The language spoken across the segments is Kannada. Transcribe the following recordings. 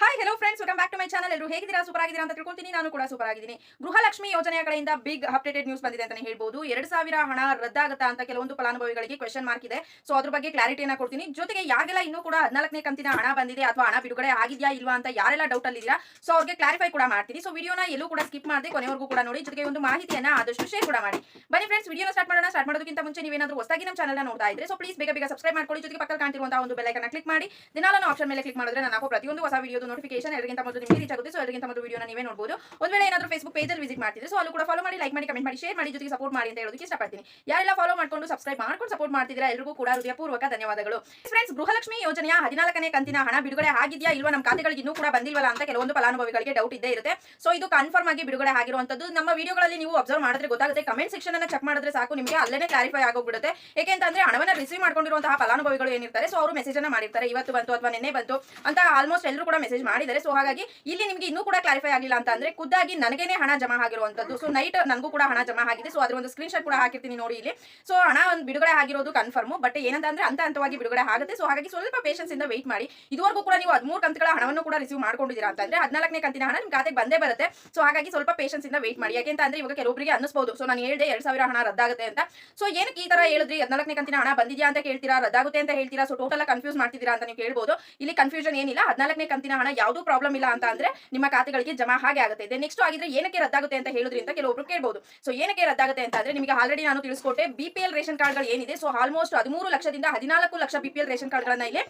Hi hello friends welcome back to my channel ಎಲ್ಲರೂ ಹೇಗಿದ್ದೀರಾ? ಸೂಪರ್ ಆಗಿದ್ದೀರಾ ಅಂತ ತಿಳ್ಕೊಂತೀನಿ ನಾನು ಕೂಡ ಸೂಪರ್ ಆಗಿದ್ದೀನಿ ಗೃಹಲಕ್ಷ್ಮಿ ಯೋಜನೆಯ ಕಡೆಯಿಂದ ಬಿಗ್ ಅಪ್ಡೇಟೆಡ್ ನ್ಯೂಸ್ ಬಂದಿದೆ ಅಂತ ಹೇಳ್ಬೋದು. ಎರಡು ಸಾವಿರ ಹಣ ರದ್ದಾಗುತ್ತಾ ಅಂತ ಕೆಲವೊಂದು ಫಲಾನುಭವಿಗಳಿಗೆ ಕ್ವೆಶನ್ ಮಾರ್ಕ್ ಇದೆ. ಸೊ ಅದ್ರ ಬಗ್ಗೆ ಕ್ಲಾರಿಟಿಯನ್ನು ಕೊಡ್ತೀನಿ. ಜೊತೆಗೆ ಯಾರಿಗೆಲ್ಲ ಇನ್ನೂ ಕೂಡ ಹದಿನಾಲ್ಕನೇ ಕಂತಿನ ಹಣ ಬಂದಿದೆ ಅಥವಾ ಹಣ ಬಿಡುಗಡೆ ಆಗಿದೆಯಾ ಇಲ್ವಾ ಅಂತ ಯಾರೆಲ್ಲ ಡೌಟ್ ಅಲ್ಲಿ ಇದೀರಾ ಸೊ ಅವ್ರಿಗೆ ಕ್ಲಾರಿಫೈ ಕೂಡ ಮಾಡ್ತೀನಿ. ಸೊ ವಿಡಿಯೋನ ಎಲ್ಲೂ ಕೂಡ ಸ್ಕಿಪ್ ಮಾಡದೆ ಕೊನೆವರೆಗೂ ಕೂಡ ನೋಡಿ. ಜೊತೆಗೆ ಒಂದು ಮಾಹಿತಿಯನ್ನ ಆದಷ್ಟು ಶೇರ್ ಕೂಡ ಮಾಡಿ. ಬನ್ನಿ ಫ್ರೆಂಡ್ಸ್ ವಿಡಿಯೋನ ಸ್ಟಾರ್ಟ್ ಮಾಡೋಣ. ಸ್ಟಾರ್ಟ್ ಮಾಡೋದಕ್ಕಿಂತ ಮುಂಚೆ ನೀವೇನಾದ್ರೂ ಹೊಸದಾಗಿ ನಮ್ಮ ಚಾನಲ್ನ ನೋಡ್ತಾ ಇದ್ರೆ ಸೊ ಪ್ಲೀಸ್ ಬೇಗ ಬೇಗ ಸಬ್ಸ್ಕ್ರೈಬ್ ಮಾಡ್ಕೊಳ್ಳಿ. ಜೊತೆಗೆ ಪಕ್ಕ ಕಾಣ್ತಿರುವಂತಹ ಒಂದು ಬೆಲ್ ಐಕನ್ ಕ್ಲಿಕ್ ಮಾಡಿ. ದಿನಾಲೂ ಆಪ್ಷನ್ ಮೇಲೆ ಕ್ಲಿಕ್ ಮಾಡಿದ್ರೆ ನಾನು ಪ್ರತಿಯೊಂದು ಹೊಸ ವಿಡಿಯೋದು ನೋಟಿಫಿಕೇಶನ್ ಎಲ್ಲರಿಗಿಂತ ಮೊದಲು ನಿಮಗೆ ರೀಚ್ ಆಗುತ್ತೆ. ಸೊ ಎಲ್ಲರಿಗಿಂತ ಮೊದಲು ವಿಡಿಯೋನ ನೀವೇ ನೋಡಬಹುದು ಒಂದ್ ವೇಳೆ ಏನಾದರೂ ಫೇಸ್ಬುಕ್ ಪೇಜಲ್ಲಿ ವಿಸಿಟ್ ಮಾಡ್ತಿದ್ರೆ ಸೊ ಅಲ್ಲೂ ಕೂಡ ಫಾಲೋ ಮಾಡಿ ಲೈಕ್ ಮಾಡಿ ಕಮೆಂಟ್ ಮಾಡಿ ಶೇರ್ ಮಾಡಿ ಜೊತೆಗೆ ಸಪೋರ್ಟ್ ಮಾಡಿ ಅಂತ ಹೇಳೋದಕ್ಕೆ ಇಷ್ಟಪಡ್ತೀನಿ. ಯಾರೆಲ್ಲ ಫಾಲೋ ಮಾಡ್ಕೊಂಡು ಸಬ್ಸ್ಕ್ರೈಬ್ ಮಾಡ್ಕೊಂಡು ಸಪೋರ್ಟ್ ಮಾಡ್ತಿದ್ರೆ ಎಲ್ಲರಿಗೂ ಕೂಡ ಹೃದಯಪೂರ್ವಕ ಧನ್ಯವಾದಗಳು. ಫ್ರೆಂಡ್ಸ್ ಗೃಹಲಕ್ಷ್ಮಿ ಯೋಜನೆಯ ಹದಿನಾಲ್ಕನೇ ಕಂತಿನ ಹಣ ಬಿಡುಗಡೆ ಆಗಿದೆಯಾ ಇಲ್ವಾ ನಮ್ಮ ಖಾತೆಗಳಿಗೆ ಇನ್ನೂ ಕೂಡ ಬಂದಿಲ್ವಲ್ಲ ಅಂತ ಕೆಲವೊಂದು ಫಲಾನುಭವಿಗಳಿಗೆ ಡೌಟ್ ಇದ್ದೇ ಇರುತ್ತೆ. ಸೊ ಇದು ಕನ್ಫರ್ಮ್ ಆಗಿ ಬಿಡುಗಡೆ ಆಗಿರುವಂತದ್ದು ನಮ್ಮ ವಿಡಿಯೋಗಳಲ್ಲಿ ನೀವು ಅಬ್ಸರ್ವ್ ಮಾಡಿದ್ರೆ ಗೊತ್ತಾಗುತ್ತೆ. ಕಮೆಂಟ್ ಸೆಕ್ಷನ್ ಅನ್ನ ಚೆಕ್ ಮಾಡಿದ್ರೆ ಸಾಕು, ನಿಮಗೆ ಅಲ್ಲೇ ಕ್ಲಾರಿಫೈ ಆಗೋಗ್ಬಿಡುತ್ತೆ. ಯಾಕೆಂತಂದ್ರೆ ಹಣವನ್ನ ರಿಸೀವ್ ಮಾಡ್ಕೊಂಡಿರುವಂತಹ ಫಲಾನುಭವಿಗಳು ಏನಿರ್ತಾರೆ ಸೊ ಅವರು ಮೆಸೇಜ್ ಅನ್ನ ಮಾಡಿರ್ತಾರೆ. ಇವತ್ತು ಬಂತು ಅಥವಾ ನಿನ್ನೆ ಬಂತು ಅಂತ ಆಲ್ಮೋಸ್ಟ್ ಎಲ್ಲರೂ ಕೂಡ ಮೆಸೇಜ್ ಮಾಡಿದ್ದಾರೆ. ಸೊ ಹಾಗಾಗಿ ಇಲ್ಲಿ ನಿಮಗೆ ಇನ್ನೂ ಕೂಡ ಕ್ಲಾರಿಫೈ ಆಗಿಲ್ಲ ಅಂತ ಅಂದ್ರೆ ಖುದ್ದಾಗಿ ನನಗೇನೆ ಹಣ ಜಮಾ ಆಗಿರುವಂತದ್ದು. ಸೊ ನೈಟ್ ನನಗೂ ಕೂಡ ಹಣ ಜಮಾ ಆಗಿದೆ. ಸೊ ಅದ್ರ ಒಂದು ಸ್ಕ್ರೀನ್ ಶಾಟ್ ಕೂಡ ಹಾಕಿರ್ತೀನಿ ನೋಡಿ ಇಲ್ಲಿ. ಸೊ ಹಣ ಒಂದು ಬಿಡುಗಡೆ ಆಗಿರೋದು ಕನ್ಫರ್ಮ್ ಬಟ್ ಏನಂತ ಅಂದ್ರೆ ಅಂತ ಹಂತವಾಗಿ ಬಿಡುಗಡೆ ಆಗುತ್ತೆ. ಸೊ ಹಾಗಾಗಿ ಸ್ವಲ್ಪ ಪೇಷನ್ಸ್ ಇಂದ ವೆಯ್ಟ್ ಮಾಡಿ. ಇದುವರೆಗೂ ಕೂಡ ನೀವು ಹದಿಮೂರು ಕಂತುಗಳ ಹಣವನ್ನು ಕೂಡ ರಿಸೀವ್ ಮಾಡ್ಕೊಂಡಿದ್ದೀರಾ ಅಂತಂದ್ರೆ ಹದಿನಾಲ್ಕನೇ ಕಂತಿನ ಹಣ ನಿಮ್ಮ ಖಾತೆಗೆ ಬಂದೇ ಬರುತ್ತೆ. ಸೊ ಹಾಗಾಗಿ ಸ್ವಲ್ಪ ಪೇಷನ್ಸ್ ಇಂದ ವೆಯ್ಟ್ ಮಾಡಿ. ಯಾಕೆಂತ ಅಂದ್ರೆ ಇವಾಗ ಕೆಲವೊಬ್ಬರಿಗೆ ಅನ್ನಿಸಬಹುದು ಸೊ ನಾನು ಹೇಳಿದೆ ಎರಡು ಸಾವಿರ ಹಣ ರದ್ದಾಗುತ್ತೆ ಅಂತ. ಸೊ ಏನಕ್ಕೆ ಈ ತರ ಹೇಳಿದ್ರಿ? ಹದಿನಾಲ್ಕನೇ ಕಂತಿನ ಹಣ ಬಂದಿದ್ಯಾ ಅಂತ ಕೇಳ್ತೀರಾ? ರದ್ದಾಗುತ್ತೆ ಅಂತ ಹೇಳ್ತೀರಾ? ಸೊ ಟೋಟಲ್ ಕನ್ಫ್ಯೂಸ್ ಮಾಡ್ತಿದ್ದೀರಾ ಅಂತ ನೀವು ಕೇಳ್ಬೋದು. ಇಲ್ಲಿ ಕನ್ಫ್ಯೂಷನ್ ಏನಿಲ್ಲ. ಹದಿನಾಲ್ಕನೇ ಕಂತಿನ ಹಣ ಯಾವುದೂ ಪ್ರಾಬ್ಲಮ್ ಇಲ್ಲ ಅಂತ ಅಂದ್ರೆ ನಿಮ್ಮ ಖಾತೆಗಳಿಗೆ ಜಮಾ ಹಾಗೆ ಆಗುತ್ತೆ. ಇದೆ ನೆಕ್ಸ್ಟ್ ಆಗಿದ್ರೆ ಏನಕ್ಕೆ ರದ್ದಾಗುತ್ತೆ ಅಂತ ಹೇಳೋದ್ರಿಂದ ಕೆಲವೊಬ್ರು ಕೇಳ್ಬೋದು. ಸೊ ಏನಕ್ಕೆ ರದ್ದಾಗುತ್ತೆ ಅಂತ ಅಂದ್ರೆ ನಿಮಗೆ ಆಲ್ರೆಡಿ ನಾನು ತಿಳಿಸ್ಕೊಟ್ಟೆ ಬಿ ಪಿ ಎಲ್ ರೇಷನ್ ಕಾರ್ಡ್ಗಳು ಏನಿದೆ. ಸೊ ಆಲ್ಮೋಸ್ಟ್ ಹದಿಮೂರು ಲಕ್ಷದಿಂದ ಹದಿನಾಲ್ಕು lakh B P L ration ಕಾರ್ಡ್ಗಳನ್ನ ಇಲ್ಲಿ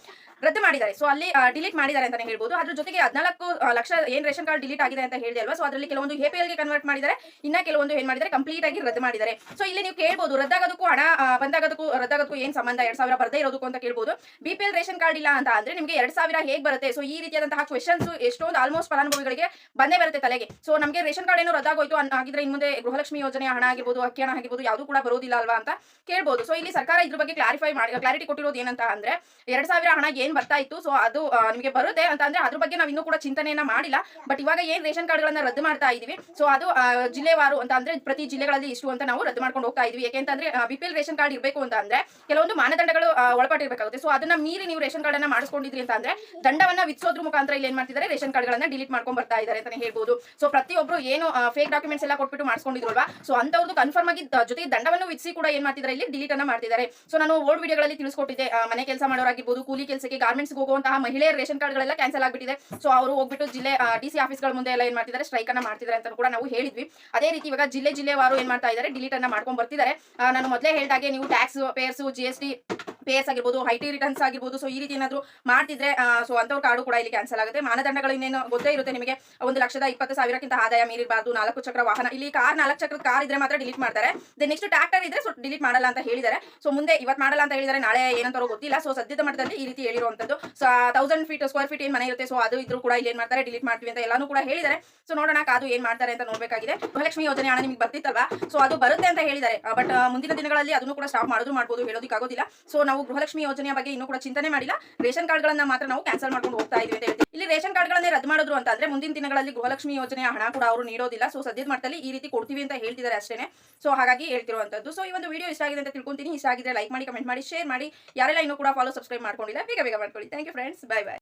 ರದ್ದು ಮಾಡಿದ್ದಾರೆ. ಸೊ ಅಲ್ಲಿ ಡಿಲೀಟ್ ಮಾಡಿದ್ದಾರೆ ಅಂತಾನೆ ಹೇಳ್ಬೋದು. ಅದ್ರ ಜೊತೆಗೆ ಹದಿನಾಲ್ಕು ಲಕ್ಷ ಏನ್ ರೇಷನ್ ಕಾರ್ಡ್ ಡಿಲೀಟ್ ಆಗಿದೆ ಅಂತ ಹೇಳಿದೆ ಅಲ್ವಾ? ಸೊ ಅದರಲ್ಲಿ ಕೆಲವೊಂದು ಎ ಪಿ ಎಲ್ಗೆ ಕನ್ವರ್ಟ್ ಮಾಡಿದ್ದಾರೆ. ಇನ್ನ ಕೆಲವೊಂದು ಏನ್ ಮಾಡಿದ್ದಾರೆ? ಕಂಪ್ಲೀಟ್ ಆಗಿ ರದ್ದು ಮಾಡಿದ್ದಾರೆ. ಸೊ ಇಲ್ಲಿ ನೀವು ಕೇಳ್ಬೋದು ರದ್ದಾಗೋದಕ್ಕೂ ಹಣ ಬಂದಾಗೋದಕ್ಕೂ, ರದ್ದಾಗೋದಕ್ಕೂ ಏನು ಸಂಬಂಧ? ಎರಡ್ ಸಾವಿರ ಬರದೇ ಇರೋದಕ್ಕೂ ಅಂತ ಕೇಳಬಹುದು B P L ration card ಇಲ್ಲ ಅಂತ ಅಂದ್ರೆ ನಿಮಗೆ ಎರಡ್ ಸಾವಿರ ಹೇಗೆ ಬರುತ್ತೆ? ಸೊ ಈ ರೀತಿಯಾದಂತಹ ಕ್ವೆಶನ್ಸ್ ಎಷ್ಟೊಂದು ಆಲ್ಮೋಸ್ಟ್ ಫಲಾನುಭವಿಗಳಿಗೆ ಬಂದೇ ಬರುತ್ತೆ ತಲೆಗೆ. ಸೊ ನಮಗೆ ರೇಷನ್ ಕಾರ್ಡ್ ಏನೋ ರದ್ದಾಗೋಯ್ತು ಆಗಿದ್ರೆ ಇನ್ನು ಮುಂದೆ ಗೃಹಲಕ್ಷ್ಮಿ ಯೋಜನೆ, ಹಣ ಆಗಿರ್ಬೋದು ಅಕ್ಕಿ ಹಣ ಆಗಿರ್ಬೋದು ಯಾವುದು ಕೂಡ ಬರೋದಿಲ್ಲ ಅಲ್ವಾ ಅಂತ ಕೇಳ್ಬೋದು. ಸೊ ಇಲ್ಲಿ ಸರ್ಕಾರ ಇದ್ರ ಬಗ್ಗೆ ಕ್ಲಾರಿಫೈ ಮಾಡಿ ಕ್ಲಾರಿಟಿ ಕೊಟ್ಟಿರೋದು ಏನಂತ ಅಂದ್ರೆ ಎರಡ್ ಸಾವಿರ ಹಣ ಏನ್ ಬರ್ತಾ ಇತ್ತು ಸೊ ಅದು ನಿಮಗೆ ಬರುತ್ತೆ ಅಂತ ಅಂದ್ರೆ ಅದ್ರ ಬಗ್ಗೆ ನಾವು ಇನ್ನೂ ಕೂಡ ಚಿಂತನೆಯನ್ನ ಮಾಡಿಲ್ಲ. ಬಟ್ ಇವಾಗ ಏನ್ ರೇಷನ್ ಕಾರ್ಡ್ಗಳನ್ನ ರದ್ದು ಮಾಡ್ತಾ ಇದೀವಿ ಸೊ ಅದು ಜಿಲ್ಲೆವಾರು ಅಂತ ಅಂದ್ರೆ ಪ್ರತಿ ಜಿಲ್ಲೆಗಳಲ್ಲಿ ಇಷ್ಟು ಅಂತ ನಾವು ರದ್ದು ಮಾಡ್ಕೊಂಡು ಹೋಗ್ತಾ ಇದೀವಿ. ಯಾಕೆಂತಂದ್ರೆ ಬಿಪಿಎಲ್ ರೇಷನ್ ಕಾರ್ಡ್ ಇರಬೇಕು ಅಂತ ಅಂದ್ರೆ ಕೆಲವೊಂದು ಮಾನದಂಡಗಳು ಒಳಪಟ್ಟಿರಬೇಕಾಗುತ್ತೆ ಒಳಪಟ್ಟಿರ್ಬೇಕಾಗುತ್ತೆ. ಸೊ ಅದನ್ನ ಮೀರಿ ನೀವು ರೇಷನ್ ಕಾರ್ಡ್ ಅನ್ನ ಮಾಡಿಸ್ಕೊಂಡಿದ್ರಿ ಅಂತ ಅಂದ್ರೆ ದಂಡವನ್ನ ವಿಧಿಸೋದ್ರ ಮುಖಾಂತರ ಇಲ್ಲಿ ಏನ್ ಮಾಡ್ತಿದ್ದಾರೆ? ರೇಷನ್ ಕಾರ್ಡ್ಗಳನ್ನ ಡಿಲೀಟ್ ಮಾಡ್ಕೊಂಡು ಬರ್ತಾ ಇದ್ದಾರೆ ಅಂತಾನೆ ಹೇಳ್ಬೋದು. ಸೊ ಪ್ರತಿಯೊಬ್ರು ಏನು ಫೇಕ್ ಡಾಕ್ಯುಮೆಂಟ್ಸ್ ಎಲ್ಲ ಕೊಟ್ಬಿಟ್ಟು ಮಾಡಿಸ್ಕೊಂಡಿದ್ರಲ್ವಾ? ಸೊ ಅಂತವ್ರದ್ದು ಕನ್ಫರ್ಮ್ ಆಗಿ ಜೊತೆಗೆ ದಂಡವನ್ನು ವಿಧಿಸಿ ಕೂಡ ಏನ್ ಮಾಡ್ತಿದ್ದಾರೆ? ಇಲ್ಲಿ ಡಿಲೀಟ್ ಅನ್ನ ಮಾಡ್ತಿದ್ದಾರೆ. ಸೊ ನಾನು ಓಲ್ಡ್ ವಿಡಿಯೋಗಳಲ್ಲಿ ತಿಳಿಸ್ಕೊಟ್ಟಿದ್ದೆ. ಮನೆ ಕೆಲಸ ಮಾಡೋರಾಗಿರ್ಬೋದು, ಕೂಲಿ ಕೆಲಸಕ್ಕೆ ಗಾರ್ಮೆಂಟ್ಸ್ ಹೋಗುವಂತಹ ಮಹಿಳೆಯರ ರೇಷನ್ ಕಾರ್ಡ್ಗಳೆಲ್ಲ ಕ್ಯಾನ್ಸಲ್ ಆಗಿಬಿಟ್ಟಿದೆ. ಸೊ ಅವರು ಹೋಗ್ಬಿಟ್ಟು ಜಿಲ್ಲೆ ಡಿ ಸಿ ಆಫೀಸ್ಗಳ ಮುಂದೆ ಎಲ್ಲ ಏನ್ ಮಾಡ್ತಿದ್ದಾರೆ? ಸ್ಟ್ರೈಕ್ ಅನ್ನ ಮಾಡ್ತಿದ್ದಾರೆ ಅಂತ ಕೂಡ ನಾವು ಹೇಳಿದ್ವಿ. ಅದೇ ರೀತಿ ಇವಾಗ ಜಿಲ್ಲೆ ಜಿಲ್ಲೆವಾರು ಏನ್ ಮಾಡ್ತಾ ಇದ್ದಾರೆ? ಡಿಲೀಟ್ ಅನ್ನ ಮಾಡ್ಕೊಂಡ್ ಬರ್ತಿದ್ದಾರೆ. ನಾನು ಮೊದಲೇ ಹೇಳಿದಾಗೆ ನೀವು tax payers G S T payers ಆಗಿರ್ಬೋದು ಹೈ ಟಿ ರಿಟರ್ನ್ಸ್ ಆಗಿರ್ಬೋದು ಸೊ ಈ ರೀತಿ ಏನಾದ್ರು ಮಾಡ್ತಿದ್ರೆ ಸೊ ಅಂತವ್ರ ಕಾರ್ಡು ಕೂಡ ಇಲ್ಲಿ ಕ್ಯಾನ್ಸಲ್ ಆಗುತ್ತೆ. ಮಾನದಂಡಗಳು ಇನ್ನೇನು ಗೊತ್ತೇ ಇರುತ್ತೆ ನಿಮಗೆ. ಒಂದು ಲಕ್ಷದ ಇಪ್ಪತ್ತು ಸಾವಿರಕ್ಕಿಂತ ಆದಾಯ ಮೀರಿರಬಾರ್ದು, ನಾಲ್ಕು ಚಕ್ರ ವಾಹನ. ಇಲ್ಲಿ ಕಾರ್ ನಾಲ್ಕು ಚಕ್ರದ ಕಾರ್ ಇದ್ರೆ ಮಾತ್ರ ಡಿಲೀಟ್ ಮಾಡ್ತಾರೆ. ದೆನ್ ನೆಕ್ಸ್ಟ್ ಟ್ರ್ಯಾಕ್ಟರ್ ಇದ್ರೆ ಸೊ ಡಿಲೀಟ್ ಮಾಡಲ್ಲ ಅಂತ ಹೇಳಿದ್ದಾರೆ. ಸೊ ಮುಂದೆ ಇವತ್ತು ಮಾಡಲ್ಲ ಅಂತ ಹೇಳಿದರೆ ನಾಳೆ ಏನಂತಾರೋ ಗೊತ್ತಿಲ್ಲ. ಸೊ ಸದ್ಯದ ಮಟ್ಟದಲ್ಲಿ ಈ ರೀತಿ ಹೇಳಿರುವಂಥದ್ದು. So thousand feet square feet ಏನ್ ಮನೆ ಇರುತ್ತೆ ಸೊ ಅದು ಇದ್ರೂ ಕೂಡ ಇಲ್ಲಿ ಏನು ಮಾಡ್ತಾರೆ ಡಿಲೀಟ್ ಮಾಡ್ತೀವಿ ಅಂತ ಎಲ್ಲಾನು ಕೂಡ ಹೇಳಿದ್ದಾರೆ. ಸೊ ನೋಡೋಣ ಕಾದು ಏನ್ ಮಾಡ್ತಾರೆ ಅಂತ ನೋಡಬೇಕಾಗಿದೆ. ಗೃಹಲಕ್ಷ್ಮಿ ಯೋಜನೆ ಹಣ ನಿಮಗೆ ಬರ್ತಿತ್ತಲ್ವಾ? ಸೊ ಅದು ಬರುತ್ತೆ ಅಂತ ಹೇಳಿದ್ದಾರೆ. ಬಟ್ ಮುಂದಿನ ದಿನಗಳಲ್ಲಿ ಅದನ್ನು ಕೂಡ ಸ್ಟಾಪ್ ಮಾಡಿದ್ರು ಮಾಡ್ಬೋದು, ಹೇಳೋದಕ್ಕಾಗೋದಿಲ್ಲ. ಸೊ ನಾವು ಗೃಹಲಕ್ಷ್ಮಿ ಯೋಜನೆಯ ಬಗ್ಗೆ ಇನ್ನೂ ಕೂಡ ಚಿಂತನೆ ಮಾಡಿಲ್ಲ. ರೇಷನ್ ಕಾರ್ಡ್ಗಳನ್ನ ಮಾತ್ರ ನಾವು ಕ್ಯಾನ್ಸಲ್ ಮಾಡ್ಕೊಂಡು ಹೋಗ್ತಾ ಇದೀವಿ ಅಂತ ಹೇಳ್ತೀವಿ. ಇಲ್ಲಿ ರೇಷನ್ ಕಾರ್ಡ್ಗಳನ್ನೇ ರದ್ದು ಮಾಡಿದ್ರು ಅಂತ ಅಂದ್ರೆ ಮುಂದಿನ ದಿನಗಳಲ್ಲಿ ಗೃಹಲಕ್ಷ್ಮಿ ಯೋಜನೆಯ ಹಣ ಕೂಡ ಅವರು ನೀಡೋದಿಲ್ಲ. ಸೊ ಸದ್ಯದ ಮಟ್ಟದಲ್ಲಿ ಈ ರೀತಿ ಕೊಡ್ತೀವಿ ಅಂತ ಹೇಳ್ತಿದ್ದಾರೆ ಅಷ್ಟೇ ಸೊ ಹಾಗಾಗಿ ಹೇಳ್ತಿರುವಂತದ್ದು. ಸೊ ಈ ಒಂದು ವಿಡಿಯೋ ಇಷ್ಟ ಆಗಿದೆ ಅಂತ ತಿಳ್ಕೊಂತೀನಿ. ಇಷ್ಟ ಆಗಿದ್ರೆ ಲೈಕ್ ಮಾಡಿ ಕಮೆಂಟ್ ಮಾಡಿ ಶೇರ್ ಮಾಡಿ. ಯಾರೆಲ್ಲ ಇನ್ನೂ ಕೂಡ ಫಾಲೋ ಸಬ್ಸ್ಕ್ರೈಬ್ ಮಾಡ್ಕೊಂಡಿಲ್ಲ, ಬೇಗ ಬೇಗ ಮಾಡ್ಕೊಳ್ಳಿ. Thank you friends bye bye